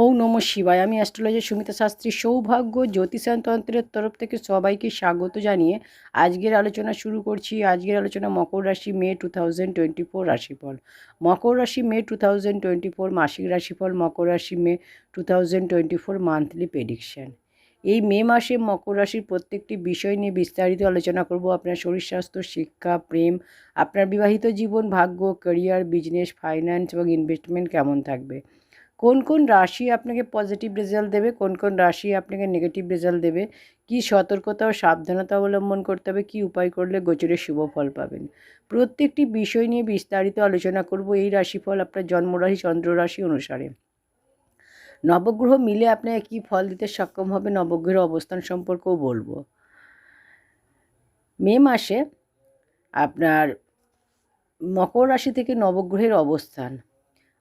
ও নম শিবায়। আমি অ্যাস্ট্রোলজি সুমিতা শাস্ত্রী, সৌভাগ্য জ্যোতিষায়ন তন্ত্রের তরফ থেকে সবাইকে স্বাগত জানিয়ে আজকের আলোচনা শুরু করছি। আজকের আলোচনা মকর রাশি, May two thousand twenty four রাশিফল। মকর রাশি, May two thousand twenty four মাসিক রাশিফল, মকর রাশি, May two thousand twenty four monthly prediction এই মে মাসে মকর রাশির প্রত্যেকটি বিষয় নিয়ে বিস্তারিত আলোচনা করব। আপনার শরীর স্বাস্থ্য, শিক্ষা, প্রেম, আপনার বিবাহিত জীবন, ভাগ্য ক্যারিয়ার বিজনেস ফাইন্যান্স এবং ইনভেস্টমেন্ট কেমন থাকবে? কোন কোন রাশি আপনাকে পজিটিভ রেজাল্ট দেবে, কোন কোন রাশি আপনাকে নেগেটিভ রেজাল্ট দেবে, কী সতর্কতা ও সাবধানতা অবলম্বন করতে হবে, কী উপায় করলে গোচরে শুভ ফল পাবেন? প্রত্যেকটি বিষয় নিয়ে বিস্তারিত আলোচনা করব এই রাশিফল আপনার জন্মরাশি চন্দ্র রাশি অনুসারে। নবগ্রহ মিলে আপনাকে কী ফল দিতে সক্ষম হবে নবগ্রহের অবস্থান সম্পর্কেও বলব। মে মাসে আপনার মকর রাশি থেকে নবগ্রহের অবস্থান।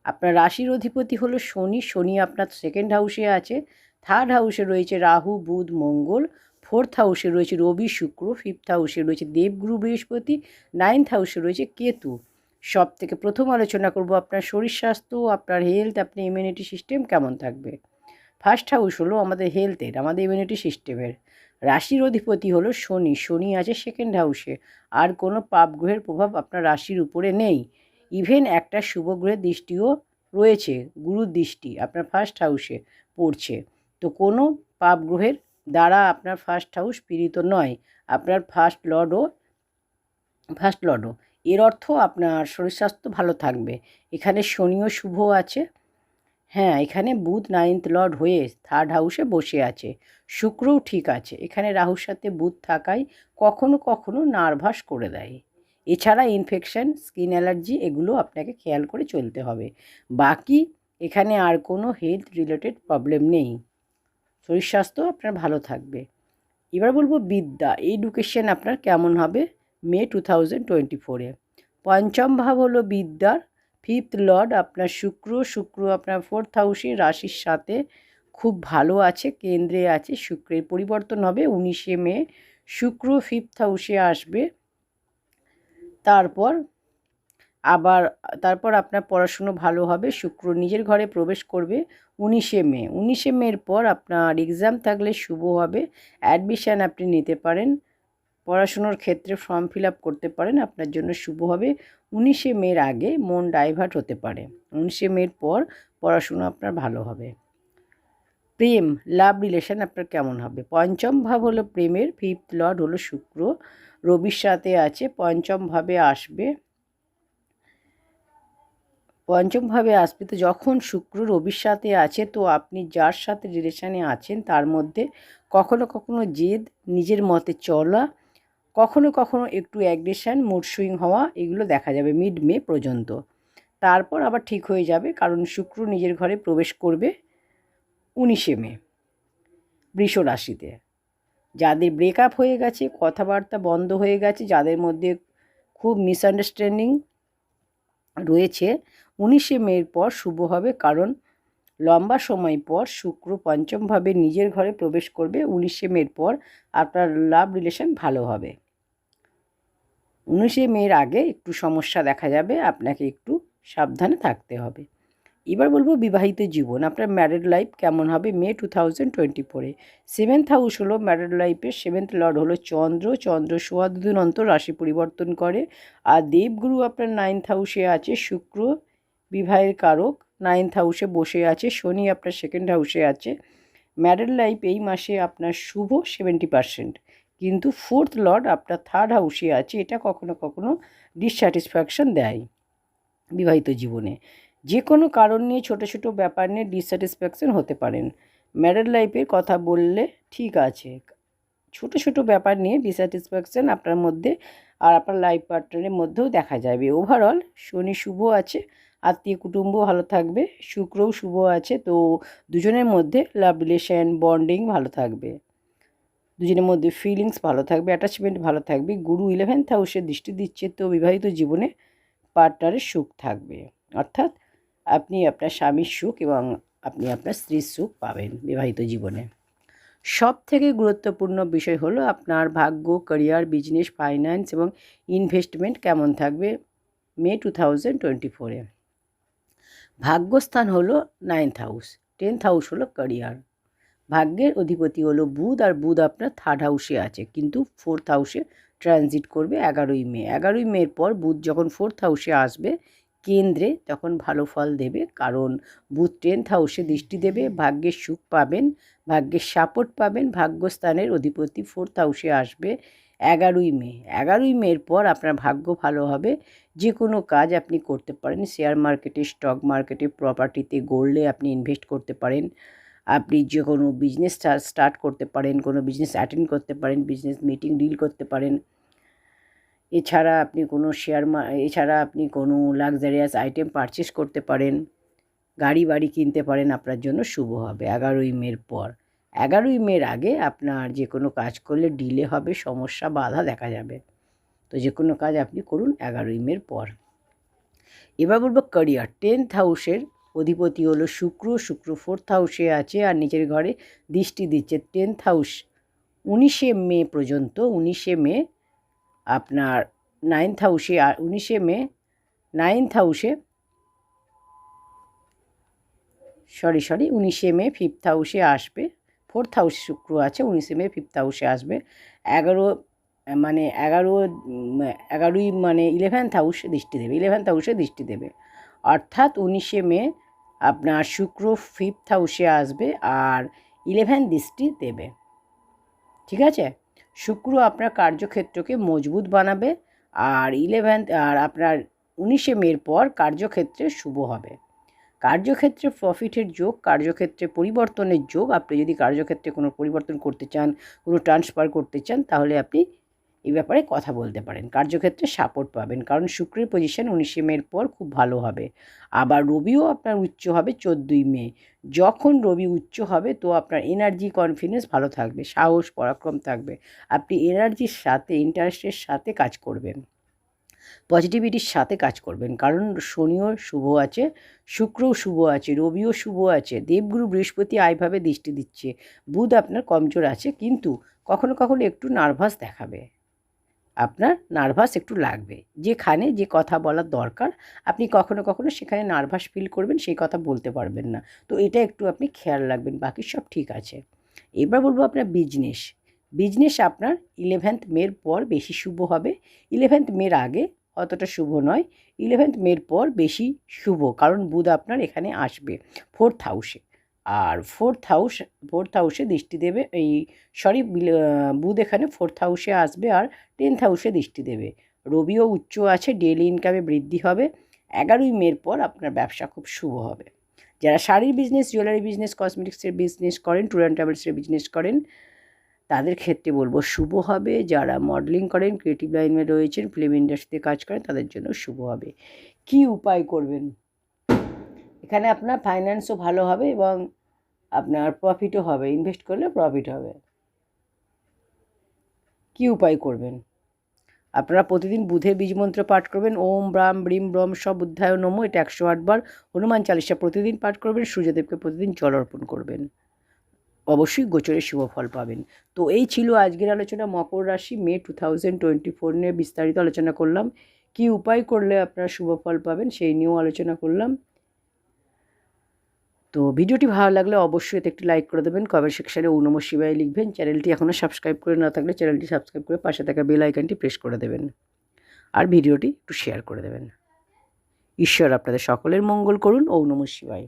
আপনার রাশির অধিপতি হলো শনি। শনি আপনার সেকেন্ড হাউসে আছে। থার্ড হাউসে রয়েছে রাহু, বুধ, মঙ্গল। ফোর্থ হাউসে রয়েছে রবি, শুক্র। ফিফথ হাউসে রয়েছে দেবগুরু বৃহস্পতি। নাইন্থ হাউসে রয়েছে কেতু। সব থেকে প্রথম আলোচনা করব আপনার শরীর স্বাস্থ্য, আপনার হেলথ আপনার ইমিউনিটি সিস্টেম কেমন থাকবে। ফার্স্ট হাউস হলো আমাদের হেলথের আমাদের ইমিউনিটি সিস্টেমের রাশির অধিপতি হলো শনি। শনি আছে সেকেন্ড হাউসে আর কোনো পাপ গ্রহের প্রভাব আপনার রাশির উপরে নেই। ইভেন একটা শুভ গ্রহের দৃষ্টিও রয়েছে, গুরুর দৃষ্টি আপনার ফার্স্ট হাউসে পড়ছে। তো কোনো পাপ গ্রহের দ্বারা আপনার ফার্স্ট হাউস পীড়িত নয়, আপনার ফার্স্ট লর্ডও ফার্স্ট লর্ডও এর অর্থ আপনার শরীর স্বাস্থ্য ভালো থাকবে। এখানে শনিও শুভ আছে। হ্যাঁ এখানে বুধ নাইন্থ লর্ড হয়ে থার্ড হাউসে বসে আছে। শুক্রও ঠিক আছে। এখানে রাহুর সাথে বুধ থাকায় কখনো কখনো নার্ভাস করে দেয়। এছাড়া ইনফেকশন স্কিন অ্যালার্জি এগুলো আপনাকে খেয়াল করে চলতে হবে। বাকি এখানে আর কোনো হেলথ রিলেটেড প্রবলেম নেই। শরীর স্বাস্থ্য আপনার ভালো থাকবে। এবার বলব বিদ্যা এডুকেশন আপনার কেমন হবে? মে টু থাউজেন্ড টোয়েন্টি ফোরে পঞ্চম ভাব হলো বিদ্যার। ফিফথ লর্ড আপনার শুক্র শুক্র আপনার ফোর্থ হাউসে রাশির সাথে খুব ভালো আছে, কেন্দ্রে আছে, শুক্রের পরিবর্তন হবে উনিশে মে। শুক্র ফিফথ হাউসে আসবে। তারপর আবার, তারপর আপনার পড়াশুনো ভালো হবে, শুক্র নিজের ঘরে প্রবেশ করবে উনিশে মে। উনিশে মের পর আপনার এক্সাম থাকলে শুভ হবে অ্যাডমিশান আপনি নিতে পারেন, পড়াশুনোর ক্ষেত্রে ফর্ম ফিল আপ করতে পারেন, আপনার জন্য শুভ হবে। উনিশে মের আগে মন ডাইভার্ট হতে পারে, উনিশে মের পর পড়াশুনো আপনার ভালো হবে। প্রেম লাভ রিলেশন আপনার কেমন হবে? পঞ্চম ভাব হলো প্রেমের ফিফথ লর্ড হলো শুক্র। রবির সাথে আছে, পঞ্চমভাবে আসবে। পঞ্চমভাবে আসবে তো যখন শুক্র রবির সাথে আছে, তো আপনি যার সাথে রিলেশানে আছেন, তার মধ্যে কখনো কখনো জেদ, নিজের মতে চলা, কখনো কখনো একটু অ্যাগ্রেশন মুড সুইং হওয়া, এগুলো দেখা যাবে মিড মে পর্যন্ত। তারপর আবার ঠিক হয়ে যাবে, কারণ শুক্র নিজের ঘরে প্রবেশ করবে উনিশে মে বৃষ রাশিতে যাদের ব্রেকআপ হয়ে গেছে, কথাবার্তা বন্ধ হয়ে গেছে, যাদের মধ্যে খুব মিসআন্ডারস্ট্যান্ডিং রয়েছে, উনিশে মের পর শুভ হবে কারণ লম্বা সময় পর শুক্র পঞ্চমভাবে নিজের ঘরে প্রবেশ করবে, উনিশে মের পর আপনার লাভ রিলেশন ভালো হবে। উনিশে মের আগে একটু সমস্যা দেখা যাবে, আপনাকে একটু সাবধানে থাকতে হবে। এবার বলব বিবাহিত জীবন, আপনার ম্যারিড লাইফ কেমন হবে? মে টু থাউজেন্ড টোয়েন্টি ফোরে সেভেন্থ হাউস হলো ম্যারিড লাইফের সেভেন্থ লর্ড হলো চন্দ্র। চন্দ্র সোয়া দুদিন অন্তর রাশি পরিবর্তন করে। আর দেবগুরু আপনার নাইন্থ হাউসে আছে, শুক্র বিবাহের কারক নাইন্থ হাউসে বসে আছে, শনি আপনার সেকেন্ড হাউসে আছে। ম্যারিড লাইফ এই মাসে আপনার শুভ সেভেন্টি পারসেন্ট কিন্তু ফোর্থ লর্ড আপনার থার্ড হাউসে আছে, এটা কখনো কখনো ডিসস্যাটিসফ্যাকশন দেয় বিবাহিত জীবনে। যে কোনো কারণ নিয়ে ছোটো ছোটো ব্যাপার নিয়ে ডিসস্যাটিসফ্যাকশন হতে পারেন। ম্যারিড লাইফের কথা বললে ঠিক আছে। ছোট ছোট ব্যাপার নিয়ে ডিস্যাটিসফ্যাকশন আপনার মধ্যে আর আপনার লাইফ পার্টনারের মধ্যেও দেখা যাবে। ওভারঅল শনি শুভ আছে, আত্মীয় কুটুম্ব ভালো থাকবে, শুক্রও শুভ আছে, তো দুজনের মধ্যে লাভ রিলেশন বন্ডিং ভালো থাকবে। দুজনের মধ্যে ফিলিংস ভালো থাকবে অ্যাটাচমেন্ট ভালো থাকবে, গুরু ইলেভেন্থ হাউসে দৃষ্টি দিচ্ছে, তো বিবাহিত জীবনে পার্টনারের সুখ থাকবে। অর্থাৎ আপনি আপনার স্বামীর সুখ এবং আপনি আপনার স্ত্রীর সুখ পাবেন বিবাহিত জীবনে। সব থেকে গুরুত্বপূর্ণ বিষয় হলো আপনার ভাগ্য ক্যারিয়ার বিজনেস ফাইন্যান্স এবং ইনভেস্টমেন্ট কেমন থাকবে? মে টু থাউজেন্ড টোয়েন্টি ফোরে ভাগ্যস্থান হলো নাইন্থ হাউস টেন্থ হাউস হলো ক্যারিয়ার ভাগ্যের অধিপতি হলো বুধ আর বুধ আপনার থার্ড হাউসে আছে, কিন্তু ফোর্থ হাউসে ট্রানজিট করবে এগারোই মে। এগারোই মের পর বুধ যখন ফোর্থ হাউসে আসবে কেন্দ্রে তখন ভালো ফল দেবে, কারণ বুধ টেন্থ হাউসে দৃষ্টি দেবে, ভাগ্যের সুখ পাবেন, ভাগ্যের সাপোর্ট পাবেন, ভাগ্যস্থানের অধিপতি ফোর্থ হাউসে আসবে এগারোই মে। এগারোই মের পর আপনার ভাগ্য ভালো হবে যে কোনো কাজ আপনি করতে পারেন, শেয়ার মার্কেটে, স্টক মার্কেটে, প্রপার্টিতে গোল্ডে আপনি ইনভেস্ট করতে পারেন, আপনি যে কোনো বিজনেস স্টার্ট করতে পারেন, কোনো বিজনেস অ্যাটেন্ড করতে পারেন, বিজনেস মিটিং ডিল করতে পারেন। এছাড়া আপনি কোনো শেয়ার এছাড়া আপনি কোনো লাক্সারিয়াস আইটেম পারচেস করতে পারেন। গাড়ি বাড়ি কিনতে পারেন, আপনার জন্য শুভ হবে। এগারোই মের পর, এগারোই মের আগে আপনার যে কোনো কাজ করলে ডিলে হবে, সমস্যা, বাধা দেখা যাবে। তো যে কোনো কাজ আপনি করুন এগারোই মের পর। এবার বলব ক্যারিয়ার টেন্থ হাউসের অধিপতি হলো শুক্র শুক্র ফোর্থ হাউসে আছে আর নিজের ঘরে দৃষ্টি দিচ্ছে টেন্থ হাউস উনিশে মে পর্যন্ত, উনিশে মে আপনার নাইন্থ হাউসে উনিশে মে নাইন্থ হাউসে সরি সরি উনিশে মে ফিফথ হাউসে আসবে। ফোর্থ হাউসে শুক্র আছে, উনিশে মে ফিফথ হাউসে আসবে। এগারো মানে এগারো এগারোই মানে ইলেভেন্থ হাউসে দৃষ্টি দেবে ইলেভেন্থ হাউসে দৃষ্টি দেবে। অর্থাৎ উনিশে মে আপনার শুক্র ফিফথ হাউসে আসবে আর ইলেভেন দৃষ্টি দেবে। ঠিক আছে? শুক্র আপনার কার্যক্ষেত্রকে মজবুত বানাবে আর ইলেভেন্থ আর আপনার উনিশে মের পর কার্যক্ষেত্রে শুভ হবে। কার্যক্ষেত্রে প্রফিটের যোগ, কার্যক্ষেত্রে পরিবর্তনের যোগ, আপনি যদি কার্যক্ষেত্রে কোনো পরিবর্তন করতে চান, কোনো ট্রান্সফার করতে চান, তাহলে আপনি এই ব্যাপারে কথা বলতে পারেন। কার্যক্ষেত্রে সাপোর্ট পাবেন। কারণ শুক্রের পজিশন উনিশে মের পর খুব ভালো হবে। আবার রবিও আপনার উচ্চ হবে চোদ্দোই মে। যখন রবি উচ্চ হবে তো আপনার এনার্জি কনফিডেন্স ভালো থাকবে, সাহস, পরাক্রম থাকবে। আপনি এনার্জির সাথে ইন্টারেস্টের সাথে কাজ করবেন। পজিটিভিটির সাথে কাজ করবেন। কারণ শনিও শুভ আছে, শুক্রও শুভ আছে, রবিও শুভ আছে। দেবগুরু বৃহস্পতি আইভাবে দৃষ্টি দিচ্ছে। বুধ আপনার কমজোর আছে, কিন্তু কখনো কখনো একটু নার্ভাস দেখাবে। আপনার নার্ভাস একটু লাগবে। যেখানে যে কথা বলার দরকার, আপনি কখনো কখনো সেখানে নার্ভাস ফিল করবেন, সেই কথা বলতে পারবেন না। তো এটা একটু আপনি খেয়াল রাখবেন, বাকি সব ঠিক আছে। এবার বলব আপনার বিজনেস বিজনেস আপনার ইলেভেন্থ মের পর বেশি শুভ হবে। ইলেভেন্থ মের আগে অতটা শুভ নয় ইলেভেন্থ মের পর বেশি শুভ, কারণ বুধ আপনার এখানে আসবে ফোর্থ হাউসে আর ফোর্থ হাউস ফোর্থ হাউসে দৃষ্টি দেবে, এই সরি বুধ এখানে ফোর্থ হাউসে আসবে আর টেন্থ হাউসে দৃষ্টি দেবে। রবিও উচ্চ আছে ডেলি ইনকামে বৃদ্ধি হবে। এগারোই মের পর আপনার ব্যবসা খুব শুভ হবে। যারা শাড়ির বিজনেস জুয়েলারি বিজনেস কসমেটিক্সের বিজনেস করেন ট্যুর অ্যান্ড ট্রাভেলসের বিজনেস করেন, তাদের ক্ষেত্রে বলব শুভ হবে। যারা মডেলিং করেন ক্রিয়েটিভ লাইনে রয়েছেন ফিল্ম ইন্ডাস্ট্রিতে কাজ করেন, তাদের জন্য শুভ হবে। কি উপায় করবেন? এখানে আপনার ফাইন্যান্সও ভালো হবে এবং আপনার প্রফিটও হবে ইনভেস্ট করলে প্রফিট হবে। কি উপায় করবেন? আপনারা প্রতিদিন বুধের বীজমন্ত্র পাঠ করবেন, ওম ব্রাম ব্রিম ব্রম সব উদ্ধায় নমো, এটা একশো আটবার হনুমান চালিশা প্রতিদিন পাঠ করবেন, সূর্যদেবকে প্রতিদিন জল অর্পণ করবেন। অবশ্যই গোচরে শুভ ফল পাবেন। তো এই ছিল আজকের আলোচনা, মকর রাশি, May two thousand twenty four নিয়ে বিস্তারিত আলোচনা করলাম। কি উপায় করলে আপনারা শুভ ফল পাবেন সেই নিয়েও আলোচনা করলাম। তো ভিডিওটি ভালো লাগলে অবশ্যই এতে একটি লাইক করে দেবেন। কমেন্ট সেকশানে ও শিবাই লিখবেন। চ্যানেলটি এখনও সাবস্ক্রাইব করে না থাকলে চ্যানেলটি সাবস্ক্রাইব করে পাশে থাকা বেল আইকনটি প্রেস করে দেবেন। আর ভিডিওটি একটু শেয়ার করে দেবেন। ঈশ্বর আপনাদের সকলের মঙ্গল করুন ও শিবাই।